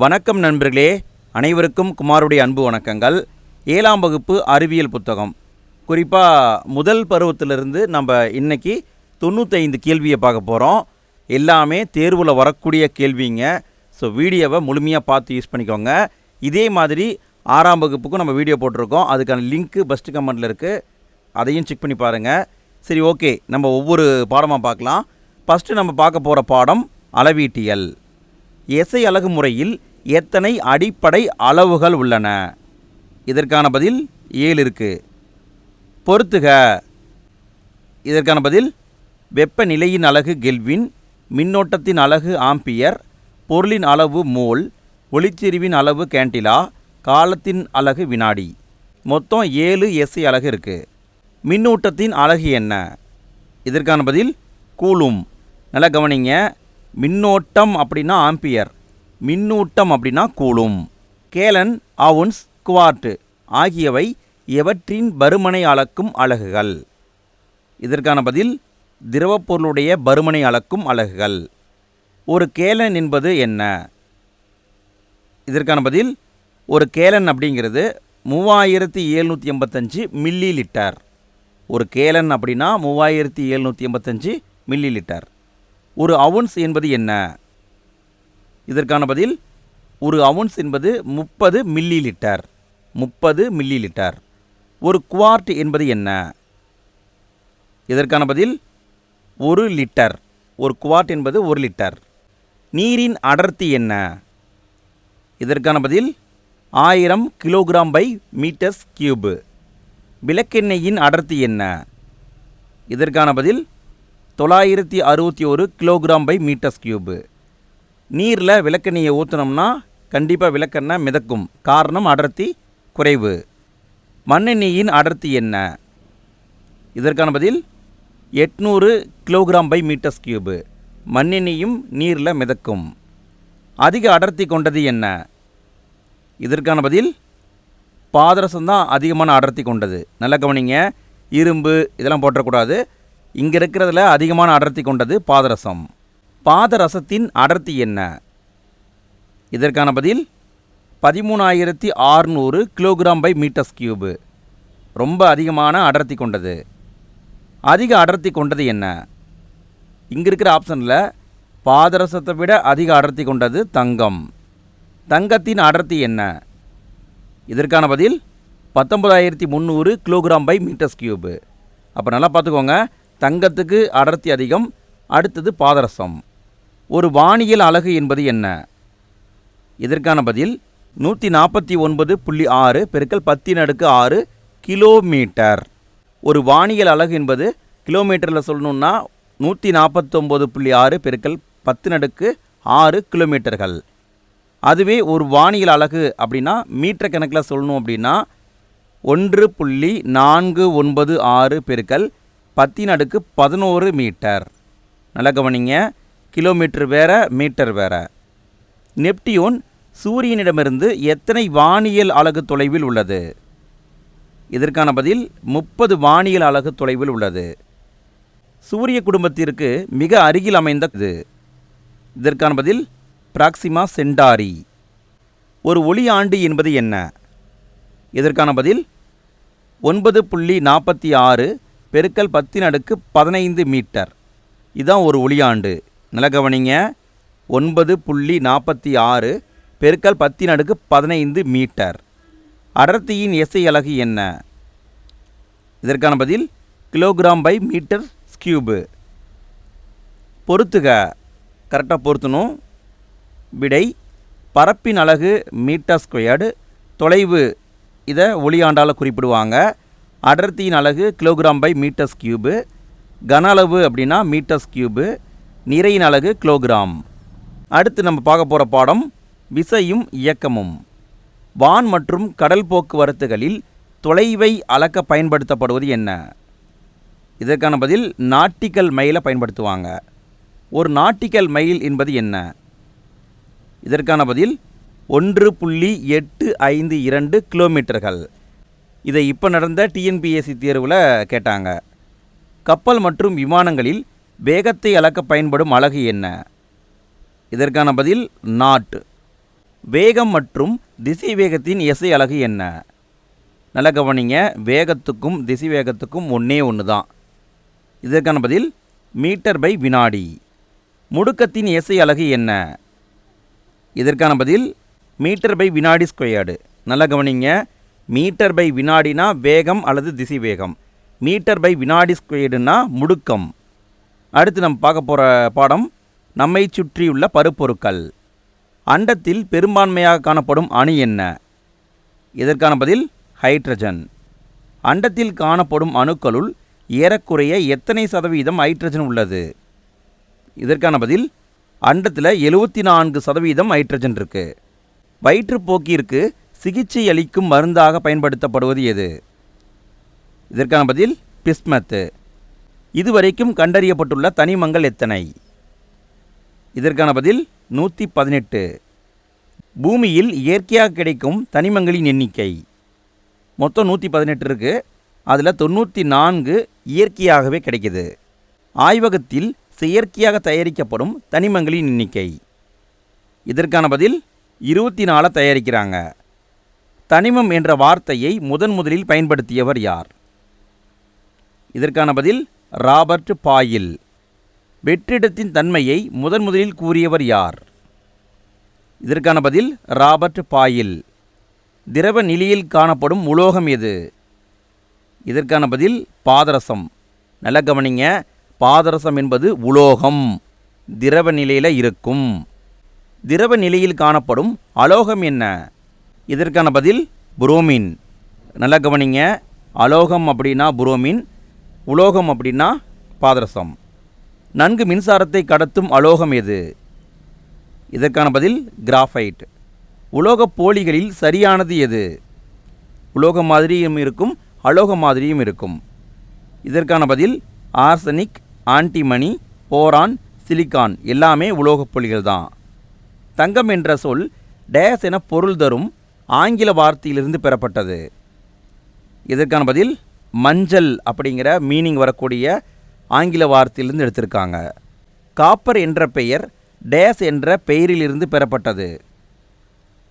வணக்கம் நண்பர்களே அனைவருக்கும் குமாருடைய அன்பு வணக்கங்கள். ஏழாம் வகுப்பு அறிவியல் புத்தகம். குறிப்பாக முதல் பருவத்திலிருந்து நம்ம இன்னைக்கு தொண்ணூத்தைந்து கேள்வியை பார்க்க போகிறோம் எல்லாமே தேர்வில் வரக்கூடிய கேள்விங்க. ஸோ வீடியோவை முழுமையாக பார்த்து யூஸ் பண்ணிக்கோங்க. இதே மாதிரி ஆறாம் வகுப்புக்கும் நம்ம வீடியோ போட்டிருக்கோம். அதுக்கான லிங்க்கு ஃபஸ்ட்டு கமெண்ட்டில் இருக்குது அதையும் செக் பண்ணி பாருங்கள் சரி ஓகே நம்ம ஒவ்வொரு பாடமாக பார்க்கலாம். ஃபஸ்ட்டு நம்ம பார்க்க போகிற பாடம் அளவீட்டியல். எசை அலகு முறையில் எத்தனை அடிப்படை அளவுகள் உள்ளன? இதற்கான பதில் ஏழு இருக்கு. பொறுத்துக. இதற்கான பதில் வெப்பநிலையின் அலகு கெல்வின் மின்னோட்டத்தின் அலகு ஆம்பியர் பொருளின் அளவு மோல் ஒளிச்செறிவின் அளவு கேண்டிலா காலத்தின் அலகு வினாடி. மொத்தம் ஏழு எஸ்ஐ அலகு இருக்குது மின்னூட்டத்தின் அலகு என்ன? இதற்கான பதில் கூலும். நல்லா கவனிங்க. மின்னோட்டம் அப்படின்னா ஆம்பியர். மின்னூட்டம் அப்படின்னா கூலும். கேலன் அவுன்ஸ் குவார்ட் ஆகியவை எவற்றின் பருமனை அளக்கும் அலகுகள்? இதற்கான பதில் திரவப்பொருளுடைய பருமனை அளக்கும் அலகுகள். ஒரு கேலன் என்பது என்ன? இதற்கான பதில் ஒரு கேலன் அப்படிங்கிறது மூவாயிரத்தி எழுநூற்றி எண்பத்தஞ்சு மில்லி லிட்டர். ஒரு கேலன் அப்படின்னா மூவாயிரத்தி எழுநூற்றி எண்பத்தஞ்சு மில்லி லிட்டர். ஒரு அவுன்ஸ் என்பது என்ன? இதற்கான பதில் ஒரு அவுன்ஸ் என்பது முப்பது மில்லி லிட்டர் முப்பது மில்லி லிட்டர் ஒரு குவார்ட் என்பது என்ன? இதற்கான பதில் ஒரு லிட்டர். ஒரு குவார்ட் என்பது ஒரு லிட்டர். நீரின் அடர்த்தி என்ன? இதற்கான பதில் ஆயிரம் கிலோகிராம் பை மீட்டர்ஸ் கியூபு. விளக்கெண்ணெயின் அடர்த்தி என்ன? இதற்கான பதில் தொள்ளாயிரத்தி அறுபத்தி ஒரு கிலோகிராம் பை மீட்டர்ஸ் கியூபு. நீரில் விளக்கெண்ணெயை ஊற்றினோம்னா கண்டிப்பாக விளக்கெண்ணெய் மிதக்கும். காரணம் அடர்த்தி குறைவு. மண்ணெண்ணெயின் அடர்த்தி என்ன? இதற்கான பதில் எட்நூறு கிலோகிராம் பை மீட்டர்ஸ் கியூபு. மண்ணெண்ணெயும் நீரில் மிதக்கும். அதிக அடர்த்தி கொண்டது என்ன? இதற்கான பதில் பாதரசம் தான் அதிகமான அடர்த்தி கொண்டது. நல்லா கவனிங்க. இரும்பு இதெல்லாம் போட்டக்கூடாது இங்கே இருக்கிறதுல அதிகமான அடர்த்தி கொண்டது பாதரசம். பாதரசத்தின் அடர்த்தி என்ன? இதற்கான பதில் பதிமூணாயிரத்தி ஆறுநூறு கிலோகிராம் பை மீட்டர்ஸ் கியூபு. ரொம்ப அதிகமான அடர்த்தி கொண்டது. அதிக அடர்த்தி கொண்டது என்ன? இங்கே இருக்கிற ஆப்ஷனில் பாதரசத்தை விட அதிக அடர்த்தி கொண்டது தங்கம். தங்கத்தின் அடர்த்தி என்ன? இதற்கான பதில் பத்தொன்பதாயிரத்தி முந்நூறு கிலோகிராம் பை மீட்டர்ஸ் கியூபு. அப்போ நல்லா பார்த்துக்கோங்க தங்கத்துக்கு அடர்த்தி அதிகம் அடுத்தது பாதரசம். ஒரு வானியல் அலகு என்பது என்ன? இதற்கான பதில் நூற்றி நாற்பத்தி ஒன்பது புள்ளி ஆறு பெருக்கல் பத்தின் அடுக்கு ஆறு கிலோமீட்டர். ஒரு வானியல் அலகு என்பது கிலோமீட்டரில் சொல்லணுன்னா நூற்றி நாற்பத்தொம்போது புள்ளி ஆறு பெருக்கல் பத்து நடுக்கு ஆறு கிலோமீட்டர்கள். அதுவே ஒரு வானியல் அலகு அப்படின்னா மீட்டர் கணக்கில் சொல்லணும் அப்படின்னா ஒன்று புள்ளி நான்கு ஒன்பது ஆறு பெருக்கல் பத்தின் அடுக்கு பதினோரு மீட்டர். நல்லா கவனிங்க. கிலோமீட்டர் வேற மீட்டர் வேற. நெப்டியூன் சூரியனிடமிருந்து எத்தனை வானியல் அலகு தொலைவில் உள்ளது? இதற்கான பதில் முப்பது வானியல் அலகு தொலைவில் உள்ளது. சூரிய குடும்பத்திற்கு மிக அருகில் அமைந்த இது. இதற்கான பதில் பிராக்சிமா சென்டாரி ஒரு ஒளி ஆண்டு என்பது என்ன? இதற்கான பதில் ஒன்பது புள்ளி நாற்பத்தி ஆறு பெருக்கல் பத்தின் அடுக்கு பதினைந்து மீட்டர். இதுதான் ஒரு ஒளியாண்டு. நில கவனிங்க. ஒன்பது புள்ளி நாற்பத்தி ஆறு பெருக்கல் பத்தின் அடுக்கு பதினைந்து மீட்டர். அடர்த்தியின் எஸ்ஐ அலகு என்ன? இதற்கான பதில் கிலோகிராம் பை மீட்டர் ஸ்கியூபு. பொறுத்துக கரெக்டாக பொருத்தணும். விடை பரப்பின் அலகு மீட்டர் ஸ்கொயர்டு. தொலைவு இதை ஒளியாண்டால் குறிப்பிடுவாங்க. அடர்த்தியின் அலகு கிலோகிராம் பை மீட்டர்ஸ் கியூபு கன அளவு அப்படின்னா மீட்டர்ஸ் கியூபு நிறையின் அலகு கிலோகிராம் அடுத்து நம்ம பார்க்க போகிற பாடம் விசையும் இயக்கமும். வான் மற்றும் கடல் போக்குவரத்துகளில் தொலைவை அளக்க பயன்படுத்தப்படுவது என்ன? இதற்கான பதில் நாட்டிக்கல் மைலை பயன்படுத்துவாங்க. ஒரு நாட்டிக்கல் மைல் என்பது என்ன? இதற்கான பதில் ஒன்று புள்ளி எட்டு ஐந்து இரண்டு கிலோமீட்டர்கள் இதை இப்போ நடந்த டிஎன்பிஎஸ்சி தேர்வில் கேட்டாங்க. கப்பல் மற்றும் விமானங்களில் வேகத்தை அளக்க பயன்படும் அலகு என்ன? இதற்கான பதில் நாட் வேகம் மற்றும் திசை வேகத்தின் இசை அலகு என்ன? நல்லா கவனிங்க வேகத்துக்கும் திசை வேகத்துக்கும் ஒன்றே ஒன்று தான் இதற்கான பதில் மீட்டர் பை வினாடி. முடுக்கத்தின் இசை அலகு என்ன? இதற்கான பதில் மீட்டர் பை வினாடி ஸ்கொயர்டு. நல்லா கவனிங்க மீட்டர் பை வினாடினா வேகம் அல்லது திசை வேகம் மீட்டர் பை வினாடி ஸ்கொயர்டுனா முடுக்கம். அடுத்து நம்ம பார்க்க போகிற பாடம் நம்மை சுற்றியுள்ள பருப்பொருட்கள். அண்டத்தில் பெரும்பான்மையாக காணப்படும் அணு என்ன? இதற்கான பதில் ஹைட்ரஜன். அண்டத்தில் காணப்படும் அணுக்களுள் ஏறக்குறைய எத்தனை சதவீதம் ஹைட்ரஜன் உள்ளது? இதற்கான பதில் அண்டத்தில் எழுபத்தி நான்கு சதவீதம் ஹைட்ரஜன் இருக்குது வயிற்றுப்போக்கிற்கு சிகிச்சை அளிக்கும் மருந்தாக பயன்படுத்தப்படுவது எது? இதற்கான பதில் பிஸ்மத்து. இதுவரைக்கும் கண்டறியப்பட்டுள்ள தனிமங்கள் எத்தனை? இதற்கான பதில் நூற்றி பதினெட்டு பூமியில் இயற்கையாக கிடைக்கும் தனிமங்களின் எண்ணிக்கை. மொத்தம் நூற்றி பதினெட்டு இருக்குது அதில் தொண்ணூற்றி நான்கு இயற்கையாகவே கிடைக்குது. ஆய்வகத்தில் செயற்கையாக தயாரிக்கப்படும் தனிமங்களின் எண்ணிக்கை. இதற்கான பதில் இருபத்தி நாலை தயாரிக்கிறாங்க. தனிமம் என்ற வார்த்தையை முதன் முதலில் பயன்படுத்தியவர் யார்? இதற்கான பதில் ராபர்ட் பாயில். வெற்றிடத்தின் தன்மையை முதன் முதலில் கூறியவர் யார்? இதற்கான பதில் ராபர்ட் பாயில். திரவ நிலையில் காணப்படும் உலோகம் எது? இதற்கான பதில் பாதரசம். நல்ல கவனிங்க பாதரசம் என்பது உலோகம். திரவ நிலையில் இருக்கும். திரவ நிலையில் காணப்படும் அலோகம் என்ன? இதற்கான பதில் புரோமின். நல்லா கவனிங்க. அலோகம் அப்படின்னா புரோமின் உலோகம் அப்படின்னா பாதரசம். நன்கு மின்சாரத்தை கடத்தும் அலோகம் எது? இதற்கான பதில் கிராஃபைட் உலோகப் போலிகளில் சரியானது எது? உலோக மாதிரியும் இருக்கும் அலோக மாதிரியும் இருக்கும். இதற்கான பதில் ஆர்சனிக் ஆன்டிமணி போரான் சிலிக்கான் எல்லாமே உலோகப் போலிகள் தான் தங்கம் என்ற சொல் டேஸ் என பொருள் தரும் ஆங்கில வார்த்தையிலிருந்து பெறப்பட்டது. இதற்கான பதில் மஞ்சள் அப்படிங்கிற மீனிங் வரக்கூடிய ஆங்கில வார்த்தையிலிருந்து எடுத்திருக்காங்க. காப்பர் என்ற பெயர் டேஸ் என்ற பெயரிலிருந்து பெறப்பட்டது.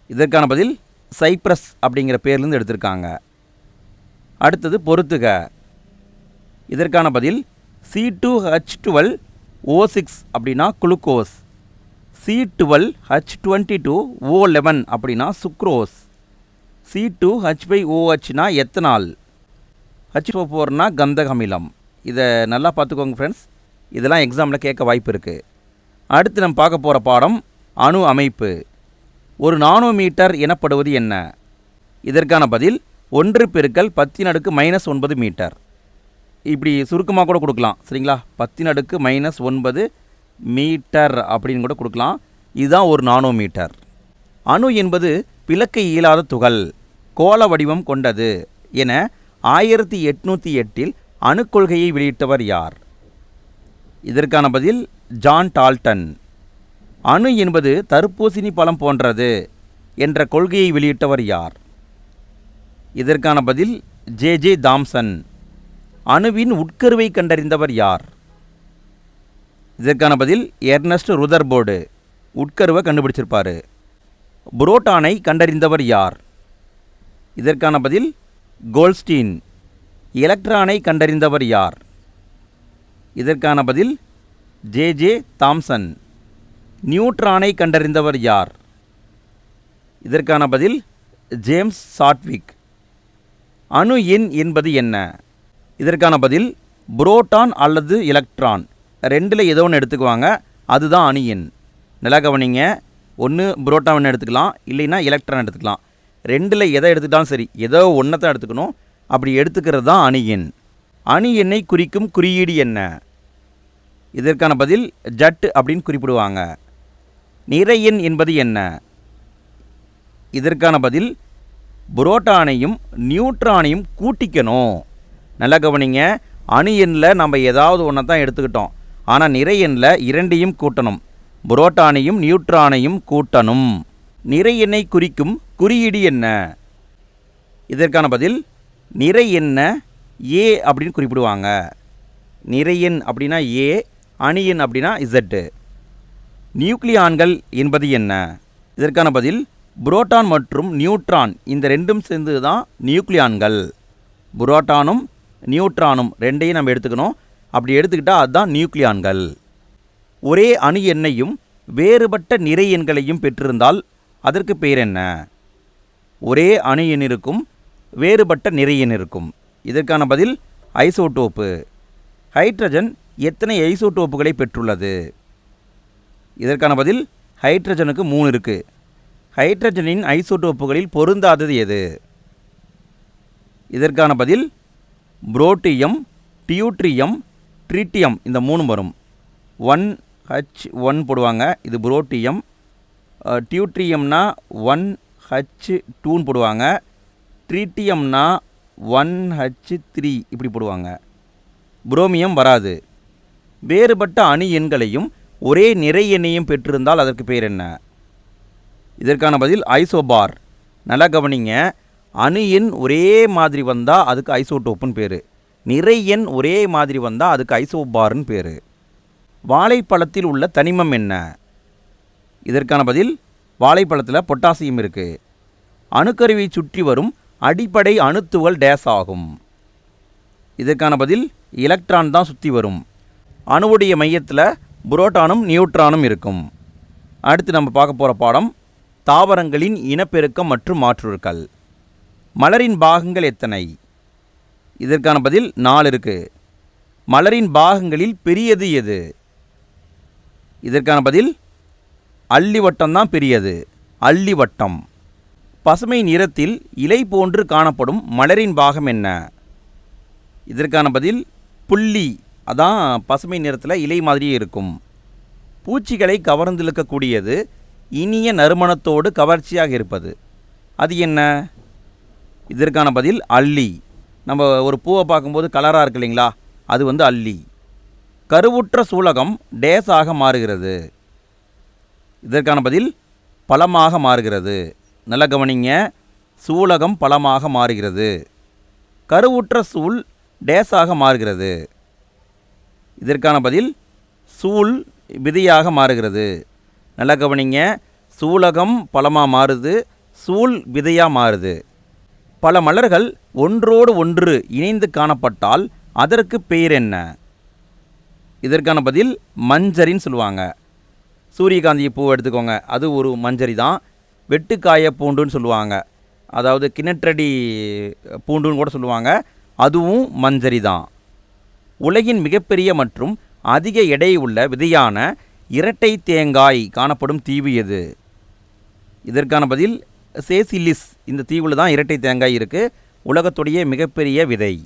இதற்கான பதில் சைப்ரஸ் அப்படிங்கிற பேர்லேருந்து எடுத்திருக்காங்க. அடுத்தது பொறுத்துக. இதற்கான பதில் C two H twelve O six அப்படின்னா glucose. C twelve H twenty two O eleven அப்படின்னா sucrose C two H five ஓஹெச்னா ethanol? H ஃபோர்னா கந்தக அமிலம் இதை நல்லா பார்த்துக்கோங்க ஃப்ரெண்ட்ஸ் இதெல்லாம் எக்ஸாமில் கேட்க வாய்ப்பு இருக்குது அடுத்து நம்ம பார்க்க போகிற பாடம் அணு அமைப்பு. ஒரு நானோமீட்டர் எனப்படுவது என்ன? இதற்கான பதில் ஒன்று பெருக்கல் பத்தின் அடுக்கு மைனஸ் ஒன்பது மீட்டர். இப்படி சுருக்கமாக கூட கொடுக்கலாம். சரிங்களா? பத்தின் அடுக்கு மைனஸ் ஒன்பது மீட்டர் அப்படின்னு கூட கொடுக்கலாம். இதுதான் ஒரு நானோமீட்டர். அணு என்பது பிளக்க இயலாத துகள் கோள வடிவம் கொண்டது என ஆயிரத்தி எட்நூற்றி எட்டில் அணுக்கொள்கையை வெளியிட்டவர் யார்? இதற்கான பதில் ஜான் டால்டன். அணு என்பது தர்பூசணி பழம் போன்றது என்ற கொள்கையை வெளியிட்டவர் யார்? இதற்கான பதில் ஜே ஜே தாம்சன். அணுவின் உட்கருவை கண்டறிந்தவர் யார்? இதற்கான பதில் எர்னஸ்ட் ருதர்போர்டு. உட்கருவை கண்டுபிடிச்சிருப்பார். புரோட்டானை கண்டறிந்தவர் யார்? இதற்கான பதில் கோல்ஸ்டீன். எலக்ட்ரானை கண்டறிந்தவர் யார்? இதற்கான பதில் ஜே ஜே தாம்சன். நியூட்ரானை கண்டறிந்தவர் யார்? இதற்கான பதில் ஜேம்ஸ் சாட்விக். அணு எண் என்பது என்ன? இதற்கான பதில் புரோட்டான் அல்லது எலக்ட்ரான். ரெண்டில் ஏதோ ஒன்று எடுத்துக்குவாங்க. அதுதான் அணு எண் நல்லா கவனிங்க. ஒன்று புரோட்டான் எடுத்துக்கலாம். இல்லைன்னா எலக்ட்ரான் எடுத்துக்கலாம். ரெண்டில் எதை எடுத்துக்கிட்டாலும் சரி ஏதோ ஒன்றை தான் எடுத்துக்கணும். அப்படி எடுத்துக்கிறது தான் அணு எண் அணு எண்ணை குறிக்கும் குறியீடு என்ன? இதற்கான பதில் ஜட் அப்படின்னு குறிப்பிடுவாங்க. நிறை எண் என்பது என்ன? இதற்கான பதில் புரோட்டானையும் நியூட்ரானையும் கூட்டிக்கணும். நல்லா கவனிங்க. அணு எண்ணில் நம்ம ஏதாவது ஒன்றை தான் எடுத்துக்கிட்டோம். ஆனால் நிறை எண்ணில் இரண்டையும் கூட்டணும். புரோட்டானையும் நியூட்ரானையும் கூட்டணும். நிறை எண்ணை குறிக்கும் குறியீடு என்ன? இதற்கான பதில் நிறை என்ன ஏ அப்படின்னு குறிப்பிடுவாங்க. நிறையன் அப்படின்னா ஏ அணியன் அப்படின்னா இசட்டு. நியூக்ளியான்கள் என்பது என்ன? இதற்கான பதில் புரோட்டான் மற்றும் நியூட்ரான் இந்த ரெண்டும் சேர்ந்து தான் நியூக்ளியான்கள். புரோட்டானும் நியூட்ரானும் ரெண்டையும் நம்ம எடுத்துக்கணும். அப்படி எடுத்துக்கிட்டால் அதுதான் நியூக்ளியான்கள். ஒரே அணு எண்ணையும் வேறுபட்ட நிறை எண்களையும் பெற்றிருந்தால் அதற்கு பெயர் என்ன? ஒரே அணு எண் இருக்கும் வேறுபட்ட நிறை எண் இருக்கும். இதற்கான பதில் ஐசோடோப்பு. ஹைட்ரஜன் எத்தனை ஐசோடோப்புகளை பெற்றுள்ளது? இதற்கான பதில் ஹைட்ரஜனுக்கு மூணு இருக்குது ஹைட்ரஜனின் ஐசோடோப்புகளில் பொருந்தாதது எது? இதற்கான பதில் புரோட்டியம் டியூட்ரியம் ட்ரீட்டியம் இந்த மூணு வரும். ஒன் ஹச் ஒன் போடுவாங்க இது புரோட்டியம். டியூட்ரியம்னா ஒன் ஹச் டூன்னு போடுவாங்க. ட்ரீட்டியம்னா ஒன் ஹச் த்ரீ இப்படி போடுவாங்க. புரோமியம் வராது. வேறுபட்ட அணு எண்களையும் ஒரே நிறை எண்ணையும் பெற்றிருந்தால் அதற்கு பேர் என்ன? இதற்கான பதில் ஐசோபார். நல்லா கவனிங்க. அணு எண் ஒரே மாதிரி வந்தால் அதுக்கு ஐசோடோப்புன்னு பேர். நிறை எண் ஒரே மாதிரி வந்தால் அதுக்கு ஐசோபார்னு பேர். வாழைப்பழத்தில் உள்ள தனிமம் என்ன? இதற்கான பதில் வாழைப்பழத்தில் பொட்டாசியம் இருக்குது அணுக்கருவை சுற்றி வரும் அடிப்படை அணுத்துகள் டேஸ் ஆகும். இதற்கான பதில் எலக்ட்ரான் தான் சுற்றி வரும். அணுவுடைய மையத்தில் புரோட்டானும் நியூட்ரானும் இருக்கும். அடுத்து நம்ம பார்க்க போகிற பாடம் தாவரங்களின் இனப்பெருக்கம் மற்றும் மாற்றுருக்கள். மலரின் பாகங்கள் எத்தனை? இதற்கான பதில் நாலு இருக்குது மலரின் பாகங்களில் பெரியது எது? இதற்கான பதில் அள்ளிவட்டம் தான் பெரியது. அள்ளிவட்டம் பசுமை நிறத்தில் இலை போன்று காணப்படும் மலரின் பாகம் என்ன? இதற்கான பதில் புள்ளி. அதான் பசுமை நிறத்தில் இலை மாதிரியே இருக்கும். பூச்சிகளை கவர்ந்திழுக்கக்கூடியது இனிய நறுமணத்தோடு கவர்ச்சியாக இருப்பது. அது என்ன? இதற்கான பதில் அள்ளி. நம்ம ஒரு பூவை பார்க்கும்போது கலராக இருக்கு இல்லைங்களா? அது வந்து அல்லி. கருவுற்ற சூலகம் டேஸாக மாறுகிறது. இதற்கான பதில் பழமாக மாறுகிறது. நல்ல கவனிங்க. சூலகம் பழமாக மாறுகிறது. கருவுற்ற சூல் டேஸாக மாறுகிறது. இதற்கான பதில் சூல் விதையாக மாறுகிறது. நல்லா கவனிங்க. சூலகம் பழமாக மாறுது சூல் விதையாக மாறுது. பல மலர்கள் ஒன்றோடு ஒன்று இணைந்து காணப்பட்டால் அதற்கு பெயர் என்ன? இதற்கான பதில் மஞ்சரின்னு சொல்லுவாங்க. சூரியகாந்தி பூ எடுத்துக்கோங்க. அது ஒரு மஞ்சரி தான். வெட்டுக்காய பூண்டுன்னு சொல்லுவாங்க. அதாவது கிணற்றடி பூண்டுன்னு கூட சொல்லுவாங்க. அதுவும் மஞ்சரி தான். உலகின் மிகப்பெரிய மற்றும் அதிக எடை உள்ள விதையான இரட்டை தேங்காய் காணப்படும் தீவு எது? இதற்கான பதில் சேசிலிஸ் இந்த தீவில் தான் இரட்டை தேங்காய் இருக்குது உலகத்துடைய மிகப்பெரிய விதை.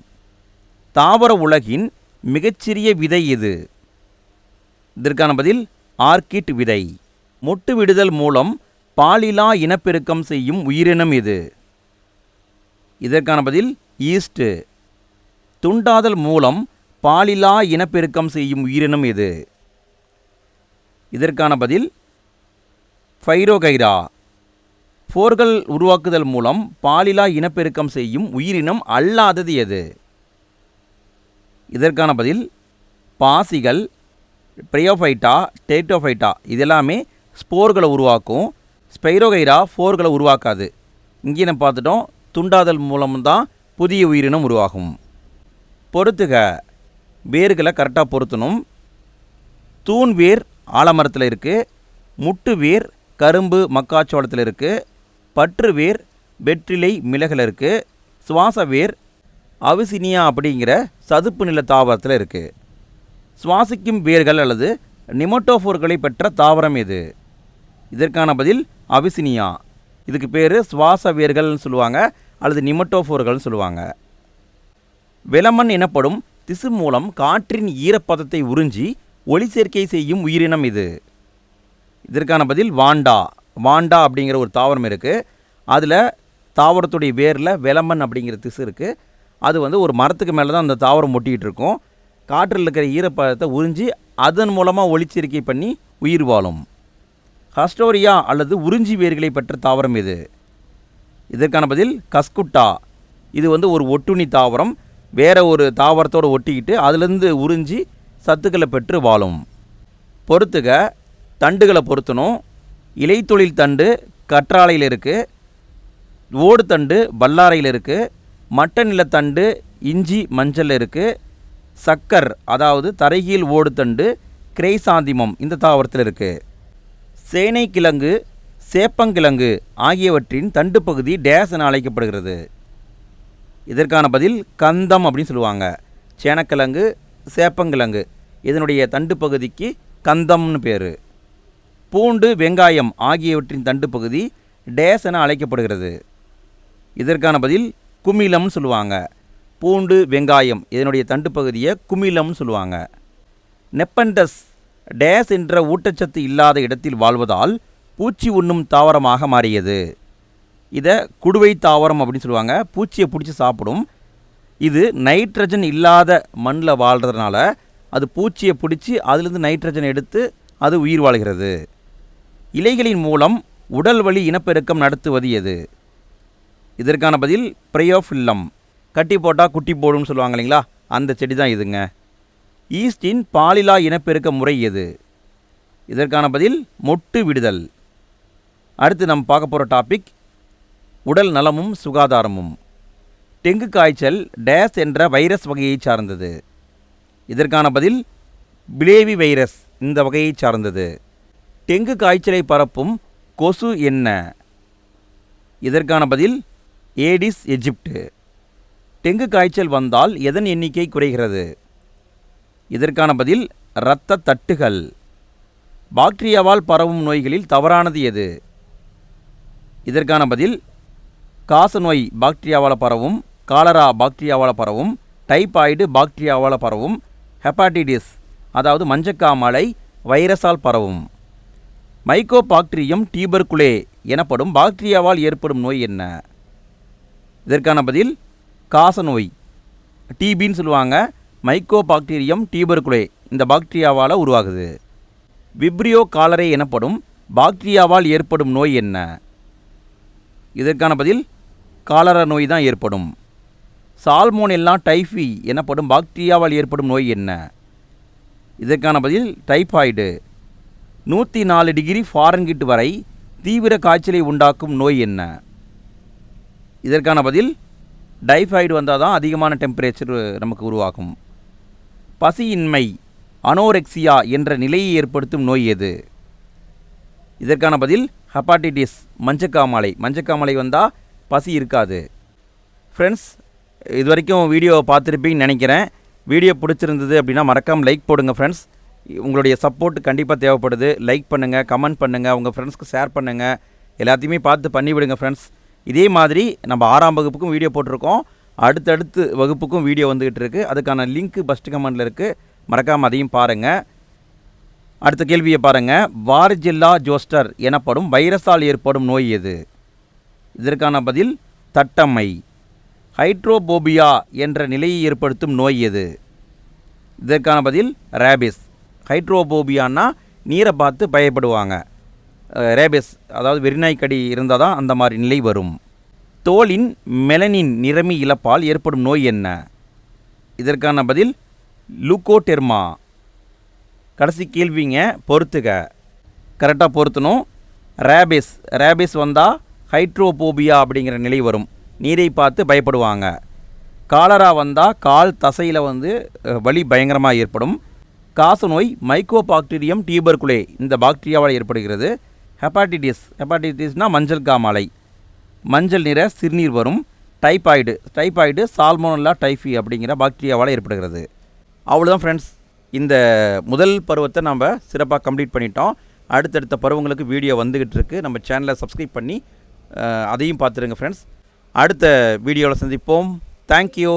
தாவர உலகின் மிகச்சிறிய விதை இது. இதற்கான பதில் ஆர்கிட் விதை. மொட்டு விடுதல் மூலம் பாலிலா இனப்பெருக்கம் செய்யும் உயிரினம் இது. இதற்கான பதில் ஈஸ்ட். துண்டாதல் மூலம் பாலிலா இனப்பெருக்கம் செய்யும் உயிரினம் இது. இதற்கான பதில் ஃபைரோகைரா போர்கள் உருவாக்குதல் மூலம் பாலிலா இனப்பெருக்கம் செய்யும் உயிரினம் அல்லாதது எது? இதற்கான பதில் பாசிகள் பிரையோஃபைட்டா டேட்டோஃபைட்டா இதெல்லாமே ஸ்போர்களை உருவாக்கும். ஸ்பைரோகைரா ஃபோர்களை உருவாக்காது. இங்கே நம்ம பார்த்துட்டோம் துண்டாதல் மூலம்தான் புதிய உயிரினம் உருவாகும். பொறுத்துக வேர்களை கரெக்டாக பொருத்தணும். தூண் வேர் ஆலமரத்தில் இருக்குது முட்டு வேர் கரும்பு மக்காச்சோளத்தில் இருக்குது பற்று வேர் வெற்றிலை மிளகில் இருக்குது சுவாச வேர் அவிசினியா அப்படிங்கிற சதுப்பு நில தாவரத்தில் இருக்குது சுவாசிக்கும் வேர்கள் அல்லது நிமோட்டோஃபோர்களை பெற்ற தாவரம் எது இதற்கான பதில் அவிசினியா. இதுக்கு பேர் சுவாச வேர்கள்னு சொல்லுவாங்க அல்லது நிமட்டோஃபோர்கள்னு சொல்லுவாங்க. வெலமன் எனப்படும் திசு மூலம் காற்றின் ஈரப்பதத்தை உறிஞ்சி ஒளி சேர்க்கை செய்யும் உயிரினம் இது. இதற்கான பதில் வாண்டா. வாண்டா அப்படிங்கிற ஒரு தாவரம் இருக்குது அதில் தாவரத்துடைய வேரில் விளம்பன் அப்படிங்கிற திசு இருக்குது அது வந்து ஒரு மரத்துக்கு மேலே தான் அந்த தாவரம் ஒட்டிக்கிட்டு இருக்கும். காற்றில் இருக்கிற ஈரப்பதத்தை உறிஞ்சி அதன் மூலமாக ஒளிச்சேர்க்கை பண்ணி உயிர் வாழும். ஹஸ்டோரியா அல்லது உறிஞ்சி வேர்களை பெற்ற தாவரம் இது. இதற்கான பதில் கஸ்குட்டா. இது வந்து ஒரு ஒட்டுணி தாவரம். வேற ஒரு தாவரத்தோடு ஒட்டிக்கிட்டு அதுலேருந்து உறிஞ்சி சத்துக்களை பெற்று வாழும். பொறுத்துக தண்டுகளை பொருத்தணும். இலைத்தொழில் தண்டு கற்றாழையில் இருக்குது ஓடுதண்டு பல்லாரையில் இருக்குது மட்ட நிலத்தண்டு இஞ்சி மஞ்சள் இருக்குது சக்கர் அதாவது தரைகீழ் ஓடுதண்டு கிரைசாந்திமம் இந்த தாவரத்தில் இருக்குது சேனைக்கிழங்கு சேப்பங்கிழங்கு ஆகியவற்றின் தண்டு பகுதி டேஸ் என அழைக்கப்படுகிறது. இதற்கான பதில் கந்தம் அப்படின்னு சொல்லுவாங்க. சேனக்கிழங்கு சேப்பங்கிழங்கு இதனுடைய தண்டு பகுதிக்கு கந்தம்னு பேர். பூண்டு வெங்காயம் ஆகியவற்றின் தண்டு பகுதி டேஸ் என அழைக்கப்படுகிறது. இதற்கான பதில் குமிழம்னு சொல்லுவாங்க. பூண்டு வெங்காயம் இதனுடைய தண்டு பகுதியை குமிழம்னு சொல்லுவாங்க. நெப்பண்டஸ் டேஸ் என்ற ஊட்டச்சத்து இல்லாத இடத்தில் வாழ்வதால் பூச்சி உண்ணும் தாவரமாக மாறியது. இதை குடுவை தாவரம் அப்படின்னு சொல்லுவாங்க. பூச்சியை பிடிச்சி சாப்பிடும். இது நைட்ரஜன் இல்லாத மண்ணில் வாழ்கிறதுனால அது பூச்சியை பிடிச்சி அதிலிருந்து நைட்ரஜன் எடுத்து அது உயிர் வாழ்கிறது. இலைகளின் மூலம் உடல் வழி இனப்பெருக்கம் நடத்துவது எது? இதற்கான பதில் பிரயோஃபில்லம் கட்டி போட்டால் குட்டி போடும்னு சொல்லுவாங்க இல்லைங்களா? அந்த செடி தான் இதுங்க. ஈஸ்டின் பாலிலா இனப்பெருக்க முறை எது? இதற்கான பதில் மொட்டு விடுதல். அடுத்து நம்ம பார்க்க போகிற டாபிக் உடல் நலமும் சுகாதாரமும். டெங்கு காய்ச்சல் டேஸ் என்ற வைரஸ் வகையை சார்ந்தது. இதற்கான பதில் பிளேவி வைரஸ் இந்த வகையை சார்ந்தது. டெங்கு காய்ச்சலை பரப்பும் கொசு என்ன? இதற்கான பதில் ஏடிஸ் எஜிப்டு டெங்கு காய்ச்சல் வந்தால் எதன் எண்ணிக்கை குறைகிறது? இதற்கான பதில் இரத்த தட்டுகள். பாக்டீரியாவால் பரவும் நோய்களில் தவறானது எது? இதற்கான பதில் காசநோய் பாக்டீரியாவால் பரவும் காலரா பாக்டீரியாவால் பரவும் டைபாய்டு பாக்டீரியாவால் பரவும் ஹெப்பாட்டிடிஸ் அதாவது மஞ்சக்காமலை வைரஸால் பரவும். மைக்கோபாக்டீரியம் டீபர்குலே எனப்படும் பாக்டீரியாவால் ஏற்படும் நோய் என்ன? இதற்கான பதில் காசநோய் டிபின்னு சொல்லுவாங்க. மைக்கோபாக்டீரியம் டீபர்குலே இந்த பாக்டீரியாவால் உருவாகுது. விப்ரியோ காலரே எனப்படும் பாக்டீரியாவால் ஏற்படும் நோய் என்ன? இதற்கான பதில் காலரா நோய் தான் ஏற்படும். சால்மோனெல்லா டைஃபி எனப்படும் பாக்டீரியாவால் ஏற்படும் நோய் என்ன? இதற்கான பதில் டைஃபாய்டு. நூற்றி நாலு டிகிரி ஃபாரன்கிட் வரை தீவிர காய்ச்சலை உண்டாக்கும் நோய் என்ன? இதற்கான பதில் டைஃபாய்டு வந்தால் தான் அதிகமான டெம்பரேச்சர் நமக்கு உருவாகும். பசியின்மை அனோரெக்சியா என்ற நிலையை ஏற்படுத்தும் நோய் எது? இதற்கான பதில் ஹெப்பாட்டிட்டிஸ் மஞ்சக்காமலை. மஞ்சக்காமலை வந்தால் பசி இருக்காது. ஃப்ரெண்ட்ஸ் இது வரைக்கும் வீடியோ பார்த்துருப்பீங்கன்னு நினைக்கிறேன். வீடியோ பிடிச்சிருந்தது அப்படின்னா மறக்காமல் லைக் போடுங்க ஃப்ரெண்ட்ஸ் உங்களுடைய சப்போர்ட் கண்டிப்பாக தேவைப்படுது. லைக் பண்ணுங்கள் கமெண்ட் பண்ணுங்கள் உங்கள் ஃப்ரெண்ட்ஸ்க்கு ஷேர் பண்ணுங்கள் எல்லாத்தையுமே பார்த்து பண்ணிவிடுங்க ஃப்ரெண்ட்ஸ் இதே மாதிரி நம்ம ஆறாம் வகுப்புக்கும் வீடியோ போட்டிருக்கோம். அடுத்தடுத்து வகுப்புக்கும் வீடியோ வந்துக்கிட்டு இருக்குது அதுக்கான லிங்க் ஃபஸ்ட்டு கமெண்டில் இருக்குது மறக்காமல் அதையும் பாருங்கள் அடுத்த கேள்வியை பாருங்கள் வார்ஜில்லா ஜோஸ்டர் எனப்படும் வைரஸால் ஏற்படும் நோய் எது? இதற்கான பதில் தட்டம்மை. ஹைட்ரோபோபியா என்ற நிலையை ஏற்படுத்தும் நோய் எது? இதற்கான பதில் ரேபிஸ் ஹைட்ரோபோபியான்னா நீரை பார்த்து பயப்படுவாங்க. ரேபிஸ் அதாவது வெறிநாய்க்கடி இருந்தால் தான் அந்த மாதிரி நிலை வரும். தோலின் மெலனின் நிறமி இழப்பால் ஏற்படும் நோய் என்ன? இதற்கான பதில் லுக்கோடெர்மா கடைசி கேள்விங்க பொறுத்துக. கரெக்டாக பொருத்தணும். ரேபிஸ் ரேபிஸ் வந்தால் ஹைட்ரோபோபியா அப்படிங்கிற நிலை வரும். நீரை பார்த்து பயப்படுவாங்க. காலரா வந்தால் கால் தசையில் வந்து வலி பயங்கரமாக ஏற்படும். காசநோய் மைக்கோபாக்டீரியம் டியூபர்குலே இந்த பாக்டீரியாவால் ஏற்படுகிறது. ஹெப்பாட்டிட்டிஸ் ஹெப்பாட்டிட்டிஸ்னால் மஞ்சள் காமாலை. மஞ்சள் நிற சிறுநீர் வரும். டைபாய்டு டைபாய்டு சால்மோனல்லா டைஃபி அப்படிங்கிற பாக்டீரியாவால் ஏற்படுகிறது. அவ்வளோதான் ஃப்ரெண்ட்ஸ் இந்த முதல் பருவத்தை நம்ம சிறப்பாக கம்ப்ளீட் பண்ணிட்டோம். அடுத்தடுத்த பருவங்களுக்கு வீடியோ வந்துக்கிட்டு இருக்குது நம்ம சேனலை சப்ஸ்கிரைப் பண்ணி அதையும் பார்த்துருங்க ஃப்ரெண்ட்ஸ் அடுத்த வீடியோவில் சந்திப்போம். தேங்க்யூ